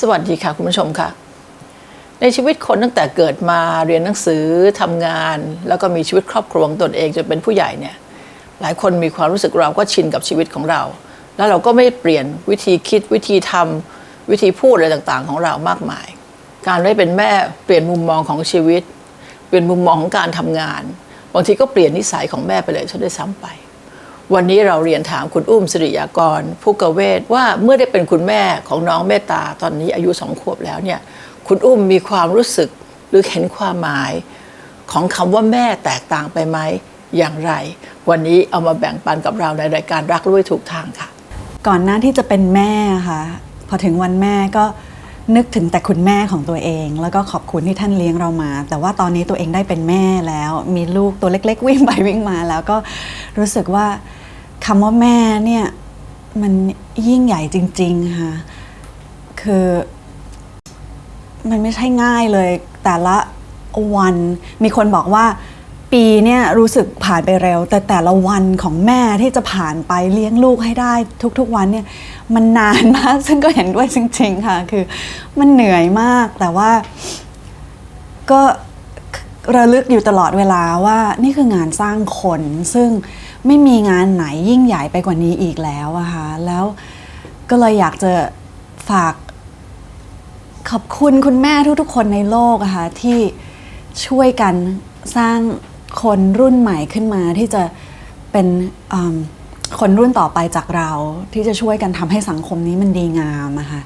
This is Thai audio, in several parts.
สวัสดีค่ะคุณผู้ชมค่ะ ในชีวิตคนตั้งแต่เกิดมาเรียนหนังสือทำงาน แล้วก็มีชีวิตครอบครัวของตนเองจนเป็นผู้ใหญ่เนี่ยหลายคนมีความรู้สึกเราก็ชินกับชีวิตของเรา แล้วเราก็ไม่เปลี่ยนวิธีคิดวิธีทำวิธีพูดอะไรต่างๆ ของเรามากมาย การได้เป็นแม่เปลี่ยนมุมมองของชีวิต เปลี่ยนมุมมองของการทำงานบางทีก็เปลี่ยนนิสัยของแม่ไปเลยซะด้ซ้ำไป วันนี้เราเรียนถามคุณอุ้มสิริยากรผู้กเวทว่าเมื่อได้เป็นคุณแม่ของน้องเมตตาตอนนี้อายุสองขวบแล้วเนี่ยคุณอุ้มมีความรู้สึกหรือเห็นความหมายของคำว่าแม่แตกต่างไปไหมอย่างไร วันนี้เอามาแบ่งปันกับเราในรายการรักรู้ให้ถูกทางค่ะ ก่อนหน้าที่จะเป็นแม่ค่ะพอถึงวันแม่ก็นึกถึงแต่คุณแม่ของตัวเอง แล้วก็ขอบคุณที่ท่านเลี้ยงเรามา แต่ว่าตอนนี้ตัวเองได้เป็นแม่แล้ว มีลูกตัวเล็ก ๆ วิ่งไปวิ่งมาแล้วก็รู้สึกว่า คำว่าแม่เนี่ยมันยิ่งใหญ่จริง ๆ ค่ะ คือมันไม่ใช่ง่ายเลย แต่ละวันมีคนบอกว่า ปีเนี่ยรู้สึกผ่านไปเร็ว แต่แต่ละวันของแม่ที่จะผ่านไปเลี้ยงลูกให้ได้ ทุกๆวันเนี่ยมันนานมาก ซึ่งก็เห็นด้วยจริง ๆ ค่ะ คือมันเหนื่อยมากแต่ว่า ก็ระลึกอยู่ตลอดเวลาว่านี่คืองานสร้างคนซึ่ง ไม่มีงานไหนยิ่งใหญ่ไปกว่านี้อีกแล้วอะค่ะแล้วก็เลยอยากจะฝาก ขอบคุณคุณแม่ทุกๆคนในโลกอะค่ะที่ช่วยกันสร้างคนรุ่นใหม่ขึ้นมาที่จะเป็นคนรุ่นต่อไปจากเราที่จะช่วยกันทำให้สังคมนี้มันดีงามอะค่ะ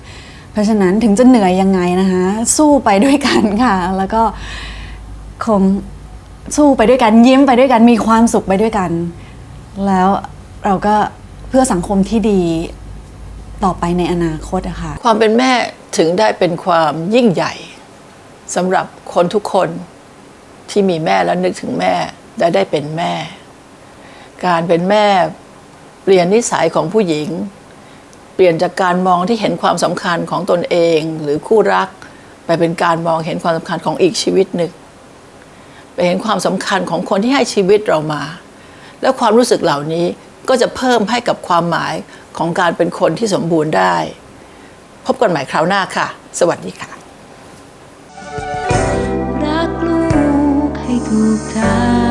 เพราะฉะนั้นถึงจะเหนื่อยยังไงนะคะ สู้ไปด้วยกันค่ะ แล้วก็คงสู้ไปด้วยกันยิ้มไปด้วยกันมีความสุขไปด้วยกัน แล้วเราก็เพื่อสังคมที่ดีต่อไปในอนาคตอะค่ะ ความเป็นแม่ถึงได้เป็นความยิ่งใหญ่สำหรับคนทุกคนที่มีแม่แล้วนึกถึงแม่และได้เป็นแม่ การเป็นแม่เปลี่ยนนิสัยของผู้หญิง เปลี่ยนจากการมองที่เห็นความสำคัญของตนเอง หรือคู่รัก ไปเป็นการมองเห็นความสำคัญของอีกชีวิตหนึ่งไปเห็นความสำคัญของคนที่ให้ชีวิตเรามา แล้วความรู้สึกเหล่านี้ก็จะเพิ่มให้กับความหมายของการเป็นคนที่สมบูรณ์ได้ พบกันใหม่คราวหน้าค่ะ สวัสดีค่ะ รักลูกให้ถูกทาง